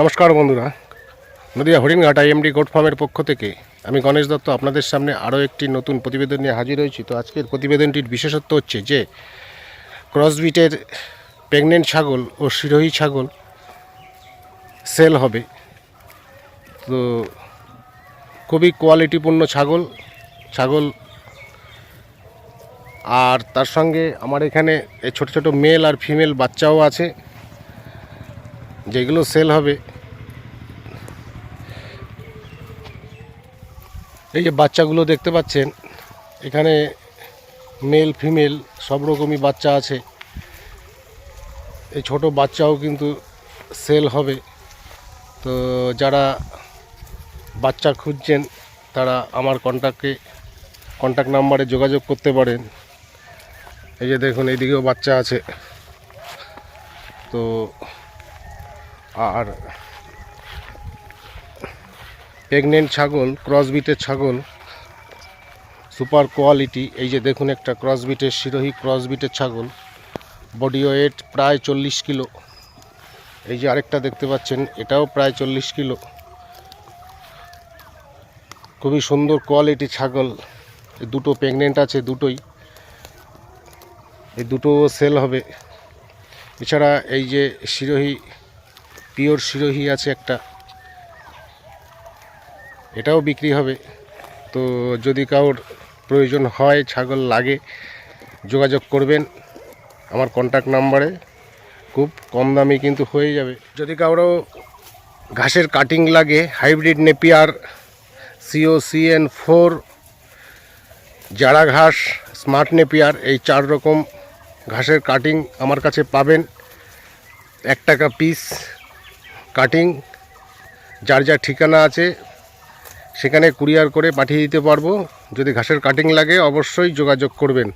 নমস্কার বন্ধুরা। Nadia হরিণঘাট IMD goat ফার্মের পক্ষ থেকে আমি গণেশ দত্ত আপনাদের সামনে আরও একটি নতুন প্রতিবেদন নিয়ে হাজির হয়েছি। তো আজকের প্রতিবেদনটির বিশেষত্ব হচ্ছে যে, ক্রসবিটের প্রেগনেন্ট ছাগল ও শিরোহী ছাগল সেল হবে। তো খুবই কোয়ালিটিপূর্ণ ছাগল ছাগল। আর তার সঙ্গে আমার এখানে ছোট ছোট মেল আর ফিমেল বাচ্চাও আছে। যেগুলো সেল হবে। এই যে বাচ্চাগুলো দেখতে পাচ্ছেন, এখানে মেল ফিমেল সব রকমই বাচ্চা আছে। এই ছোট বাচ্চাও কিন্তু সেল হবে। তো যারা বাচ্চা খুঁজছেন, তারা আমার কন্ট্যাক্টে কন্ট্যাক্ট নাম্বারে যোগাযোগ করতে পারেন। এই যে দেখুন, এইদিকেও বাচ্চা আছে। তো আর প্রেগনেন্ট ছাগল ক্রসবিটের ছাগল সুপার কোয়ালিটি এই যে দেখুন একটা ক্রসবিটের শিরোহী ক্রসবিটের ছাগল বডি ওয়েট প্রায় চল্লিশ কিলো। এই যে আরেকটা দেখতে পাচ্ছেন, এটাও প্রায় চল্লিশ কিলো। খুবই সুন্দর কোয়ালিটি ছাগল। দুটো প্রেগনেন্ট আছে, দুটোই। এই দুটো সেল হবে। এছাড়া এই যে শিরোহী পিওর শিরোহী আছে একটা। এটাও বিক্রি হবে। তো যদি কারোর প্রয়োজন হয়, ছাগল লাগে, যোগাযোগ করবেন আমার কন্ট্যাক্ট নাম্বারে খুব কম দামে কিন্তু হয়ে যাবে। যদি কারও ঘাসের কাটিং লাগে hybrid napier CO CN four জারা ঘাস স্মার্ট নেপিয়ার, এই চার রকম ঘাসের কাটিং আমার কাছে পাবেন। এক টাকা পিস কাটিং যার যার ঠিকানা আছে, সেখানে কুরিয়ার করে পাঠিয়ে দিতে পারব। যদি ঘাসের কাটিং লাগে, অবশ্যই যোগাযোগ করবেন।